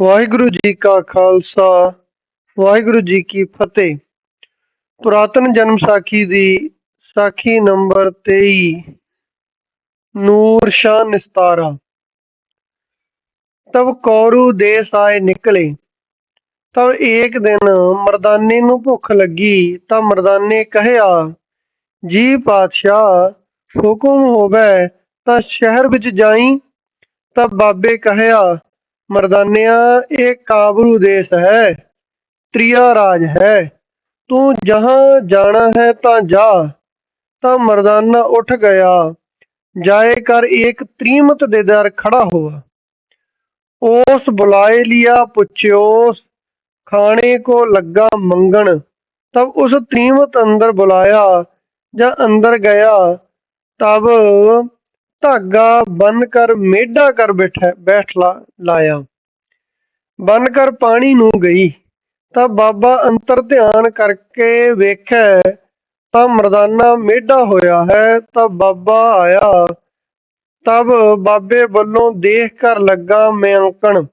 ਵਾਹਿਗੁਰੂ ਜੀ ਕਾ ਖਾਲਸਾ, ਵਾਹਿਗੁਰੂ ਜੀ ਕੀ ਫਤਿਹ। ਪੁਰਾਤਨ ਜਨਮ ਸਾਖੀ ਦੀ ਸਾਖੀ ਨੰਬਰ 23 ਨੂਰ ਸ਼ਾਹ ਨਿਸਤਾਰਾ। ਤਬ ਕੌਰੂ ਦੇਸ ਆਏ ਨਿਕਲੇ। ਤਬ ਏਕ ਦਿਨ ਮਰਦਾਨੇ ਨੂੰ ਭੁੱਖ ਲੱਗੀ, ਤਾਂ ਮਰਦਾਨੇ ਕਹਿਆ, ਜੀ ਪਾਤਸ਼ਾਹ, ਹੁਕਮ ਹੋਵੇ ਤਾਂ ਸ਼ਹਿਰ ਵਿੱਚ ਜਾਈ। ਤਾਂ ਬਾਬੇ ਕਹਿਆ ਮਰਦਾਨਿਆ, ਇਹ ਕਾਬਰੂ ਦੇਸ਼ ਹੈ, ਤ੍ਰਿਆ ਰਾਜ ਹੈ। ਤੂੰ ਜਹਾਂ ਜਾਣਾ ਹੈ ਤਾਂ ਜਾ, ਤਾਂ ਮਰਦਾਨਾ ਉੱਠ ਗਿਆ। ਜਾਏ ਕਰ ਇੱਕ ਤ੍ਰੀਮਤ ਦੇ ਦਰ ਖੜਾ ਹੁਆ। ਉਸ ਬੁਲਾਏ ਲਿਆ ਪੁੱਛਿਓਸ ਖਾਣੇ ਕੋ ਲੱਗਾ ਮੰਗਣ। ਤਬ ਉਸ ਤ੍ਰੀਮਤ ਅੰਦਰ ਬੁਲਾਇਆ, ਜਾਂ ਅੰਦਰ ਗਿਆ, ਤਬ ਧਾਗਾ ਬੰਨ ਕਰ ਮੇਢਾ ਕਰ ਬੈਠਾ, ਬੈਠ ਲਾ, ਲਾਇਆ। ਬੰਨ ਕਰ ਪਾਣੀ ਨੂੰ ਗਈ, ਤਾਂ ਬਾਬਾ ਅੰਤਰ ਧਿਆਨ ਕਰਕੇ ਵੇਖੈ, ਤਾਂ ਮਰਦਾਨਾ ਮੇਢਾ ਹੋਇਆ ਹੈ, ਤਾਂ ਬਾਬਾ ਆਇਆ। ਤਬ ਬਾਬੇ ਵੱਲੋਂ ਦੇਖ ਕਰ ਲੱਗਾ ਮਿਆਂਕਣ।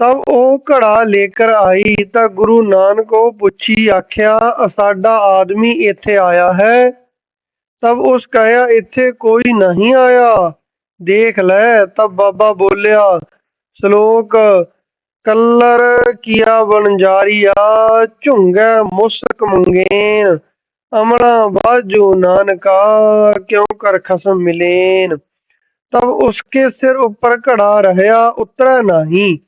ਤਬ ਉਹ ਘੜਾ ਲੇਕਰ ਆਈ, ਤਾਂ ਗੁਰੂ ਨਾਨਕ ਉਹ ਪੁੱਛੀ, ਆਖਿਆ ਸਾਡਾ ਆਦਮੀ ਇੱਥੇ ਆਇਆ ਹੈ ਤਬ ਉਸ ਕਹਿਆ, ਇੱਥੇ ਕੋਈ ਨਹੀਂ ਆਇਆ। ਦੇਖ ਲੈ। ਤਬ ਬਾਬਾ ਬੋਲਿਆ, ਸ਼ਲੋਕ ਕੱਲਰ ਕੀਆ ਵਣਜਾਰੀਆ ਝੁੰਗੈ ਮੁਸਕ ਮੰਗੇਨ। ਅਮਲਾ ਬਾਜੂ ਨਾਨਕਾ, ਕਿਉ ਕਰ ਖਸਮ ਮਿਲੇਨ? ਤਬ ਉਸਕੇ ਸਿਰ ਉੱਪਰ ਘੜਾ ਰਹਿਆ, ਉਤਰੈ ਨਹੀਂ।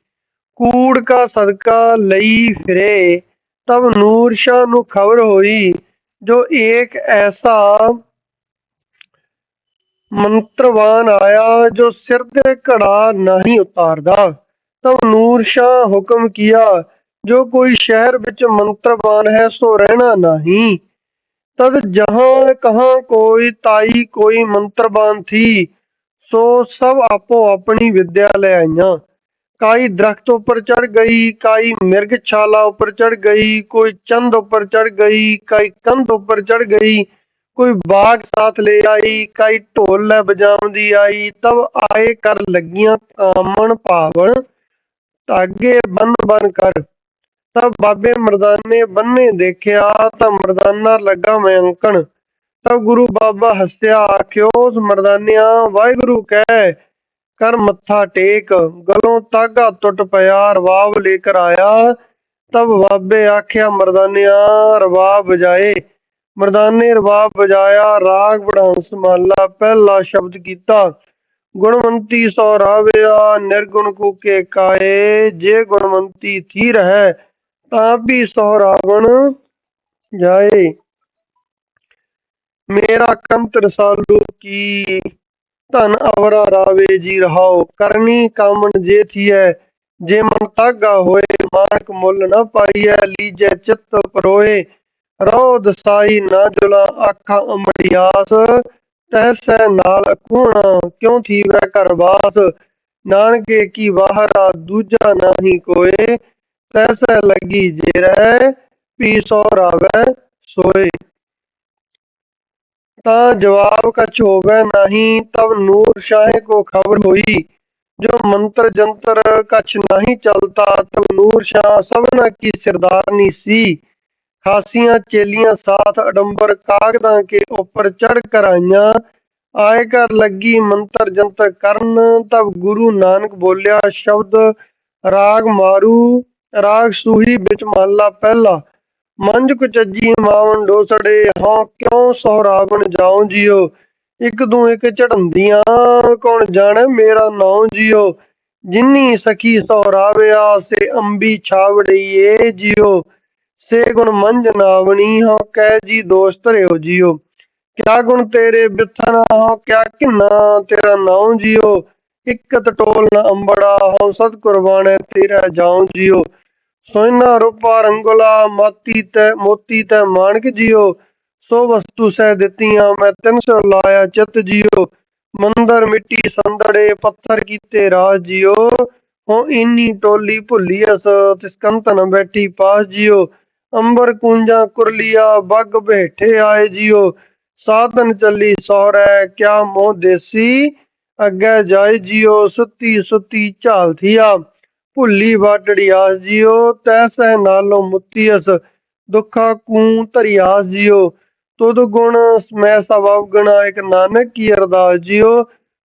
ਕੂੜ ਕਾ ਸਦਕਾ ਲਈ ਫਿਰੇ। ਤਬ ਨੂਰ ਸ਼ਾਹ ਨੂੰ ਖਬਰ ਹੋਈ, ਜੋ ਏਕ ਐਸਾ ਮੰਤਰਵਾਨ ਆਇਆ, ਜੋ ਸਿਰ ਤੇ ਘੜਾ ਨਹੀਂ ਉਤਾਰਦਾ ਤਬ ਨੂਰ ਸ਼ਾਹ ਹੁਕਮ ਕੀਆ, ਜੋ ਕੋਈ ਸ਼ਹਿਰ ਵਿੱਚ ਮੰਤਰਵਾਨ ਹੈ, ਸੋ ਰਹਿਣਾ ਨਹੀਂ। ਤਦ ਜਹਾਂ ਕਹਾਂ ਕੋਈ ਤਾਈ ਕੋਈ ਮੰਤਰਬਾਨ ਥੀ, ਸੋ ਸਭ ਆਪੋ ਆਪਣੀ ਵਿਦਿਆ ਲੈ ਆਈਆਂ। ਕਾਈ ਦਰਖਤ ਉੱਪਰ ਚੜ ਗਈ, ਕਾਈ ਮਿਰਗ ਛਾਲਾ ਉੱਪਰ ਚੜ ਗਈ, ਕੋਈ ਚੰਦ ਉੱਪਰ ਚੜ ਗਈ, ਕਾਈ ਕੰਧ ਉੱਪਰ ਚੜ ਗਈ ਕੋਈ ਬਾਗ ਸਾਥ ਲੈ ਆਈ, ਕਾਈ ਢੋਲ ਲੈ ਬਜਾਉਂਦੀ ਆਈ ਤਬ ਆਏ ਕਰ ਲੱਗੀਆਂ ਕਾਮਣ ਭਾਵਨ ਧਾਗੇ ਬੰਨ ਬੰਨ ਕਰ। ਤਬ ਬਾਬੇ ਮਰਦਾਨੇ ਬੰਨੇ ਦੇਖਿਆ, ਤਾਂ ਮਰਦਾਨਾ ਲੱਗਾ ਮੈਂ ਅੰਕਣ। ਤਬ ਗੁਰੂ ਬਾਬਾ ਹੱਸਿਆ, ਆਖਿਓ, ਉਸ ਮਰਦਾਨਿਆਂ ਵਾਹਿਗੁਰੂ ਕਹਿ, ਕਰ ਮੱਥਾ ਟੇਕ, ਗਲੋਂ ਤਾਗਾ ਟੁੱਟ ਪਿਆ, ਰਵਾਬ ਲੈ ਕਰ ਆਇਆ। ਤਬ ਬਾਬੇ ਆਖਿਆ, ਮਰਦਾਨਿਆ, ਰਵਾਬ ਵਜਾਏ ਮਰਦਾਨੇ ਰਵਾਬ ਵਜਾਇਆ, ਰਾਗ ਬੜਾਂਸ ਮਹਲਾ ਪਹਿਲਾ ਸ਼ਬਦ ਕੀਤਾ। ਗੁਣਵੰਤੀ ਸੋ ਰਾਵਿਆ, ਨਿਰਗੁਣ ਕੂਕੇ ਕਾਏ, ਜੇ ਗੁਣਵੰਤੀ ਥੀ ਰਹਿ, ਤਾਂ ਵੀ ਸੋ ਰਾਵਣ ਜਾਏ। ਮੇਰਾ ਕੰਤ ਰਸਾਲੂ ਕੀ, ਧਨ ਅਵਰਾ ਰਾਵੇ ਜੀ ਰਹਾਓ, ਕਰਨੀ ਕਾਮਣ ਜੇ ਥੀਐ, ਜੇ ਮਨ ਤਾਗਾ ਹੋਏ, ਮਾਨਕ ਮੁੱਲ ਨਾ ਪਾਈਐ, ਲੀਜੈ ਚਿੱਤ ਪਰੋਏ। ਰੋ ਦਸਾਈ ਨਾ ਜੁਲਾ, ਆਖਾਂ ਅਮੜਿਆਸ ਤੈਸੈ ਨਾਲ ਕੂਣਾ ਕਿਉਂ ਥੀਵੈ ਘਰ ਵਾਸ? ਨਾਨਕੇ ਕੀ ਵਾਹਰਾ ਦੂਜਾ ਨਹੀਂ ਕੋਏ ਤੈਸੈ ਲੱਗੀ ਜੇ ਰਹਿ ਪੀ ਸੋ ਰਾਵੈ ਸੋਏ। ਤਾਂ ਜਵਾਬ ਕਛ ਹੋਵੇ ਨਹੀਂ ਤਬ ਨੂਰ ਸ਼ਾਹ ਕੋ ਖਬਰ ਹੋਈ। ਜੋ ਮੰਤਰ ਜੰਤਰ ਕਛ ਨਹੀਂ ਚਲਤਾ ਤਬ ਨੂਰ ਸ਼ਾਹ ਸਭਨਾ ਕੀ ਸਰਦਾਰਨੀ ਸੀ। ਖਾਸੀਆਂ ਚੇਲੀਆਂ ਸਾਥ ਅਡੰਬਰ ਕਾਗਦਾਂ ਕੇ ਉੱਪਰ ਚੜ ਕਰ ਆਈਆਂ। ਆਏ ਕਰ ਲੱਗੀ ਮੰਤਰ ਜੰਤਰ ਕਰਨ, ਤਬ ਗੁਰੂ ਨਾਨਕ ਬੋਲਿਆ ਸ਼ਬਦ, ਰਾਗ ਮਾਰੂ, ਰਾਗ ਸੂਹੀ ਵਿੱਚ ਮਹਲਾ ਪਹਿਲਾ। ਮੰਜ ਕੁਚੱਜੀ ਮਾਵਨ ਡੋਸੜੇ, ਹਾਂ ਕਿਉਂ ਸਹਰਾਵਣ ਜਾਉ ਜਿਓ? ਇੱਕ ਦੂ ਇੱਕ ਝੜੰਦੀਆਂ, ਕੌਣ ਜਾਣੇ ਮੇਰਾ ਨਾਉ ਜਿਓ? ਜਿੰਨੀ ਸਖੀ ਸਹਰਾਵਿਆ ਸੇ ਅੰਬੀ ਛਾਵੜੀਏ ਜਿਓ। ਸੇ ਗੁਣ ਮੰਜ ਨਾਵਣੀ ਹਾਂ, ਕਹਿ ਜੀ ਦੋਸਤ ਰਿਓ ਜਿਓ। ਕਿਆ ਗੁਣ ਤੇਰੇ ਬਿਥਨਾ ਹੋ, ਕਿਆ ਕਿੰਨਾ ਤੇਰਾ ਨਾਉ ਜਿਓ। ਇਕਤ ਟੋਲ ਨ ਅੰਬੜਾ ਹਾਂ, ਸਤ ਕੁਰਬਾਨੇ ਤੇਰਾ ਜਾਉ ਜਿਓ। ਸੋਨਾ ਰੂਪਾ ਰੰਗੋਲਾ, ਮਾਤੀ ਤੈ ਮੋਤੀ ਤੈ ਮਾਨਕ ਜਿਓ। ਸੋ ਵਸਤੂ ਸਹਿ ਦਿੱਤੀਆਂ, ਮੈਂ ਤਿੰਨ ਸੋ ਲਾਇਆ ਚਿਤ ਜਿਓ। ਮੰਦਰ ਮਿੱਟੀ ਸੰਦੜੇ, ਪੱਥਰ ਕੀਤੇ ਰਾਜ ਜਿਓ। ਹੋ ਇੰਨੀ ਟੋਲੀ ਭੁੱਲੀ ਅਸ ਤਿਸ ਕੰਤਨ ਬੈਠੀ ਪਾਸ ਜਿਓ। ਅੰਬਰ ਕੁੰਜਾ ਕੁਰਲੀਆ ਬੱਗ ਬੈਠੇ ਆਏ ਜਿਓ। ਸਾਧਨ ਚੱਲੀ ਸੌਰੈ, ਕਿਆ ਮੋਹ ਦੇਸੀ? ਅੱਗੇ ਜਾਏ ਜਿਉ ਸੁੱਤੀ ਸੁੱਤੀ ਝਾਲਥੀਆ ਭੁੱਲੀ ਵਾਟੜਿਆਸ ਜਿਉ ਤੈਸੈ ਨਾਲੋਂ ਮੁੱਤੀਅਸ। ਦੁੱਖਾ ਕੂ ਧਰਿਆਸ ਜਿਉ ਤੁਧ ਗੁਣ, ਮੈਂ ਸਭ ਅਵਗਣਾ ਇੱਕ ਨਾਨਕ ਕੀ ਅਰਦਾਸ ਜਿਉ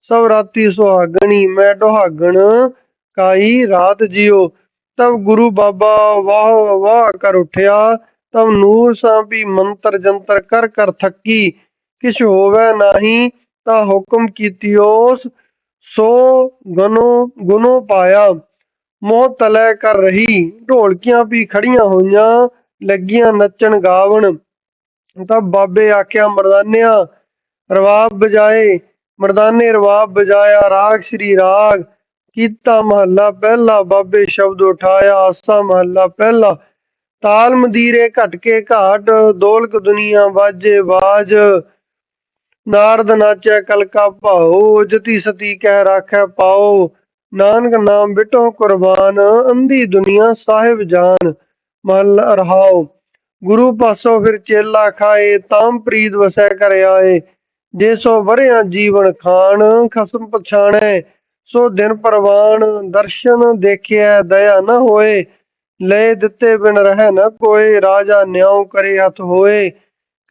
ਸਭ ਰਾਤੀ ਸੁਹਾਗਣੀ, ਮੈਂ ਦੁਹਾਗਣ ਕਾਈ ਰਾਤ ਜਿਉ ਤਬ ਗੁਰੂ ਬਾਬਾ ਵਾਹ ਵਾਹ ਕਰ ਉਠਿਆ ਤਬ ਨੂਰ ਸਾਂਪੀ ਮੰਤਰ ਜੰਤਰ ਕਰ ਕਰ ਥੱਕੀ, ਕਿਛ ਹੋਵੇ ਨਾਹੀ ਤਾਂ ਹੁਕਮ ਕੀਤਿਓਸ ਸੋ ਗਨੋ ਗੁਨੋ ਪਾਇਆ। ਮੋਹ ਤਲੈ ਕਰ ਰਹੀ, ਢੋਲਕੀਆਂ ਵੀ ਖੜੀਆਂ ਹੋਈਆਂ, ਲੱਗੀਆਂ ਨੱਚਣ ਗਾਵਣ। ਤਬ ਬਾਬੇ ਆਖਿਆ, ਮਰਦਾਨਿਆ ਰਵਾਬ ਬਜਾਏ, ਮਰਦਾਨੇ ਰਵਾਬ ਬਜਾਇਆ ਰਾਗ ਸ੍ਰੀ ਰਾਗ। ਕੀਤਾ ਮਹੱਲਾ ਪਹਿਲਾ, ਬਾਬੇ ਸ਼ਬਦ ਉਠਾਇਆ ਆਸਾ ਮਹੱਲਾ ਪਹਿਲਾ। ਤਾਲ ਮਦੀਰੇ ਘਟ ਘਾਟ ਦੋਲਕ ਦੁਨੀਆ ਵਾਜੇ ਬਾਜ ਨਾਰਦ ਨਾਚੈ ਕਲਕਾ ਭਾਉ, ਜਤੀ ਸਤੀ ਕਹਿ ਰਾਖੈ ਪਾਉ। ਨਾਨਕ ਨਾਮ ਬਿਟੋ ਕੁਰਬਾਨ, ਅੰਧੀ ਦੁਨੀਆ ਸਾਹਿਬ ਜਾਨ, ਮਹਲ ਰਹਾਉ ਗੁਰੂ ਪਾਸੋਂ ਫਿਰ ਚੇਲਾ ਖਾਏ, ਤਾਮ ਪ੍ਰੀਤ ਵਸੈ ਕਰ ਆਏ। ਜੇ ਸੋ ਵਰਿਆ ਜੀਵਨ ਖਾਣ, ਖਸਮ ਪਛਾਣੈ ਸੋ ਦਿਨ ਪ੍ਰਵਾਨ ਦਰਸ਼ਨ ਦੇਖਿਆ ਦਇਆ ਨਾ ਹੋਏ, ਲੈ ਦਿੱਤੇ ਬਿਨ ਰਹਿ ਨਾ ਕੋਏ, ਰਾਜਾ ਨਿਉ ਕਰੇ ਹੱਥ ਹੋਏ,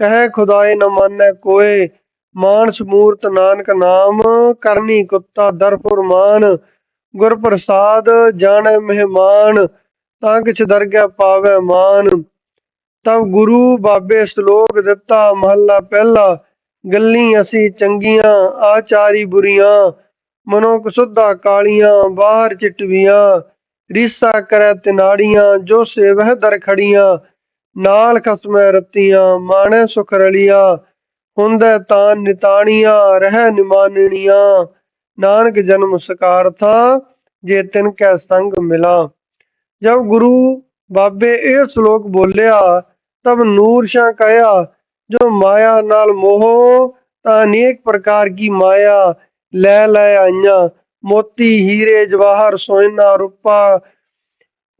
ਕਹੈ ਖੁਦਾਏ ਨ ਮੰਨੈ ਕੋਏ, ਮਾਨਸ ਮੂਰਤ ਨਾਨਕ ਨਾਮ, ਕਰਨੀ ਕੁੱਤਾ ਦਰ ਫੁਰਮਾਨ ਗੁਰ ਪ੍ਰਸਾਦ ਜਾਣੈ ਮਹਿਮਾਨ, ਤਾਂ ਕਿਛ ਦਰਗਹਿ ਪਾਵੈ ਮਾਨ। ਤਬ ਗੁਰੂ ਬਾਬੇ ਸ਼ਲੋਕ ਦਿੱਤਾ ਮਹੱਲਾ ਪਹਿਲਾ, ਗੱਲੀ ਅਸੀਂ ਚੰਗੀਆਂ, ਆਚਾਰੀ ਬੁਰੀਆਂ ਮਨੋ ਕਸੁੱਧਾ ਕਾਲੀਆਂ, ਬਾਹਰ ਚਿਟਵੀਆਂ, ਰੀਸਾ ਕਰੈ ਤਿਨਾੜੀਆਂ, ਜੋ ਸੇਵਹਿ ਦਰ ਖੜੀਆਂ, ਨਾਲ ਖਸਮੈ ਰਤੀਆਂ, ਮਾਣੈ ਸੁਖ ਰਲੀਆਂ, ਹੁੰਦੈ ਤਾਂ ਨਿਤਾਣੀਆਂ, ਰਹਿ ਨਿਮਾਨਣੀਆਂ, ਨਾਨਕ ਜਨਮ ਸਕਾਰਥਾ, ਜੇ ਤਿਨ ਕੈ ਸੰਗ ਮਿਲਾ। ਜਬ ਗੁਰੂ ਬਾਬੇ ਇਹ ਸ਼ਲੋਕ ਬੋਲਿਆ, ਤਬ ਨੂਰ ਸ਼ਾਹ ਕਹਿਆ, ਜੋ ਮਾਇਆ ਨਾਲ ਮੋਹ, ਤਾਂ ਅਨੇਕ ਪ੍ਰਕਾਰ ਕੀ ਮਾਇਆ ਲੈ ਲੈ ਆਈਆਂ। ਮੋਤੀ, ਹੀਰੇ, ਜਵਾਹਰ ਸੋਨਾ ਰੂਪਾ,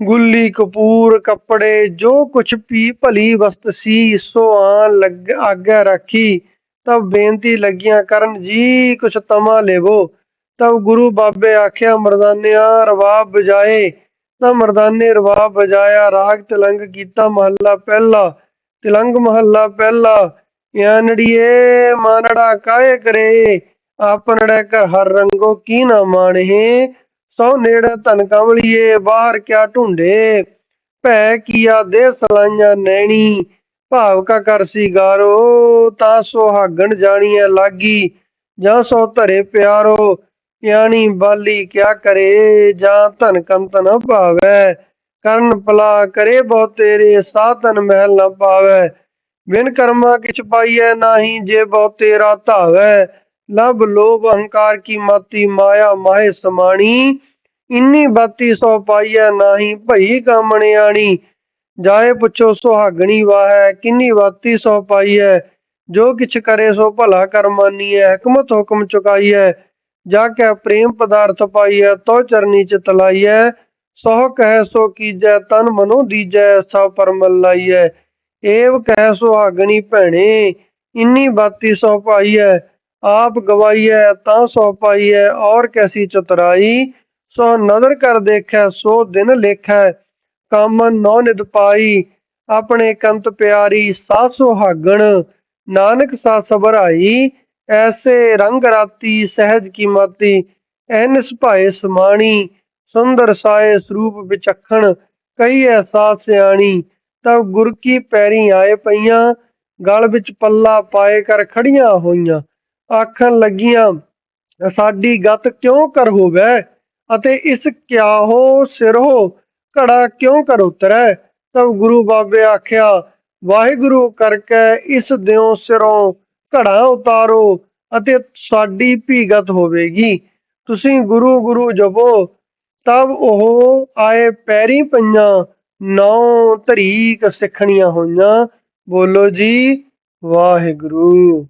ਗੁੱਲੀ, ਕਪੂਰ, ਕੱਪੜੇ, ਜੋ ਕੁਛ ਵੀ ਭਲੀ ਵਸਤ ਸੀ, ਸੋ ਆਨ ਲੱਗ ਆਗੇ ਰੱਖੀ। ਤਬ ਬੇਨਤੀ ਲੱਗੀਆਂ ਕਰਨ, ਜੀ ਕੁਛ ਤਮਾ ਲੇਵੋ। ਤਬ ਗੁਰੂ ਬਾਬੇ ਆਖਿਆ, ਮਰਦਾਨਿਆ, ਰਵਾਬ ਬਜਾਏ ਤਾਂ ਮਰਦਾਨੇ ਰਵਾਬ ਬਜਾਇਆ ਰਾਗ ਤਿਲੰਗ ਕੀਤਾ ਮਹੱਲਾ ਪਹਿਲਾ। ਤਿਲੰਗ ਮਹੱਲਾ ਪਹਿਲਾ ਯਾਨੜੀਏ ਮਾਨੜਾ ਕਾਏ ਕਰੇ? ਆਪਨੜੇ ਕਰ ਹਰ ਰੰਗੋ ਕੀ ਨਾ ਮਾਣੇ ਸੋ ਨੇੜੇ ਧਨ ਕਮਲੀਏ, ਬਾਹਰ ਕਿਆ ਢੂੰਡੇ ਭੈ ਕੀਆ ਦੇ ਸਲਾਈਆਂ ਨੈਣੀ, ਭਾਵ ਕਾ ਕਰ ਸੀ ਗਾਰੋ ਤਾਂ ਸੁਹਾਗਣ ਜਾਣੀਐ ਲਾਗੀ, ਜਾਂ ਸੋ ਧਰੇ ਪਿਆਰੋ ਯਾਨੀ ਬਾਲੀ ਕਿਆ ਕਰੇ, ਜਾਂ ਧਨ ਕੰਤ ਨ ਭਾਵੈ, ਕਰਨ ਪਲਾ ਕਰੇ ਬਹੁ ਤੇਰੇ, ਸਾਧਨ ਮਹਿਲ ਨ ਪਾਵੈ, ਬਿਨ ਕਰਮਾ ਕਿਛ ਪਾਈਐ ਨਾਹੀ, ਜੇ ਬਹੁ ਤੇਰਾ ਧਾਵੈ ਲਬ ਲੋਭ ਅਹੰਕਾਰ ਕੀ ਮਾਤੀ ਮਾਇਆ ਮਾਏ ਸਮਾਣੀ, ਇੰਨੀ ਬਾਤੀ ਸੋ ਪਾਈਐ ਨਾਹੀ ਭਈ ਕਾਮਣਿਆਣੀ। ਜਾਏ ਪੁੱਛੋ ਸੁਹਾਗਣੀ ਵਾਹੈ, ਕਿੰਨੀ ਬਾਤੀ ਸੋ ਪਾਈਐ। ਜੋ ਕਿਛ ਕਰੇ ਸੋ ਭਲਾ ਕਰਮਾਨੀਐ ਹਕਮਤ ਹੁਕਮ ਚੁਕਾਈਐ। ਜਾ ਕੇ ਪ੍ਰੇਮ ਪਦਾਰਥ ਪਾਈਐ, ਤੋ ਚਰਨੀ ਚਿਤ ਲਾਈਐ ਸੋ ਕਹਿ ਸੋ ਕੀਜੈ, ਤਨ ਮਨੋ ਦੀਜੈ, ਸਭ ਪਰਮਲ ਲਾਈਐ। ਏਵ ਕਹਿ ਸੁਹਾਗਣੀ ਭੈਣੇ, ਇੰਨੀ ਬਾਤੀ ਸੋ ਪਾਈਐ। ਆਪ ਗਵਾਈ ਗਵਾਈਐ, ਤਾਂ ਸੋ ਪਾਈ ਪਾਈਐ, ਔਰ ਕੈਸੀ ਚਤਰਾਈ? ਸੋ ਨਜ਼ਰ ਕਰ ਦੇਖੈ, ਸੋ ਦਿਨ ਲੇਖੈ ਕਾਮਨ ਨੋ ਨਿਦ ਪਾਈ, ਆਪਣੇ ਕੰਤ ਪਿਆਰੀ ਸਾ ਸੁਹਾਗਣ ਨਾਨਕ ਸਾ ਸਬਰਾਈ ਐਸੇ ਰੰਗ ਰਾਤੀ ਸਹਿਜ ਕੀਮਤੀ ਐਨਸ ਭਾਏ ਸਮਾਣੀ, ਸੁੰਦਰ ਸਾਏ ਸਰੂਪ ਵਿਚਖਣ ਕਈ ਐਸਾ ਸਿਆਣੀ ਤਬ ਗੁਰ ਕੀ ਪੈਰੀ ਆਏ ਪਈਆਂ, ਗਲ ਵਿੱਚ ਪੱਲਾ ਪਾਏ ਕਰ ਖੜੀਆਂ ਹੋਈਆਂ। ਆਖਣ ਲੱਗੀਆਂ, ਸਾਡੀ ਗਤ ਕਿਉਂ ਕਰ ਹੋਵੇ? ਅਤੇ ਇਸ ਕਿਆ ਹੋ ਘੜਾ ਕਿਉਂ ਕਰ ਉਤਰੈ? ਤਬ ਗੁਰੂ ਬਾਬੇ ਆਖਿਆ, ਵਾਹਿਗੁਰੂ ਕਰਕੇ ਇਸ ਦਿਓ ਸਿਰੋਂ ਘੜਾ ਉਤਾਰੋ ਅਤੇ ਸਾਡੀ ਭੀਗਤ ਹੋਵੇਗੀ। ਤੁਸੀਂ ਗੁਰੂ ਗੁਰੂ ਜਪੋ, ਤਬ ਉਹ ਆਏ ਪੈਰੀ ਪਈਆਂ ਨੌ ਤਰੀਕ ਸਿੱਖਣੀਆਂ ਹੋਈਆਂ। ਬੋਲੋ ਜੀ, ਵਾਹਿਗੁਰੂ।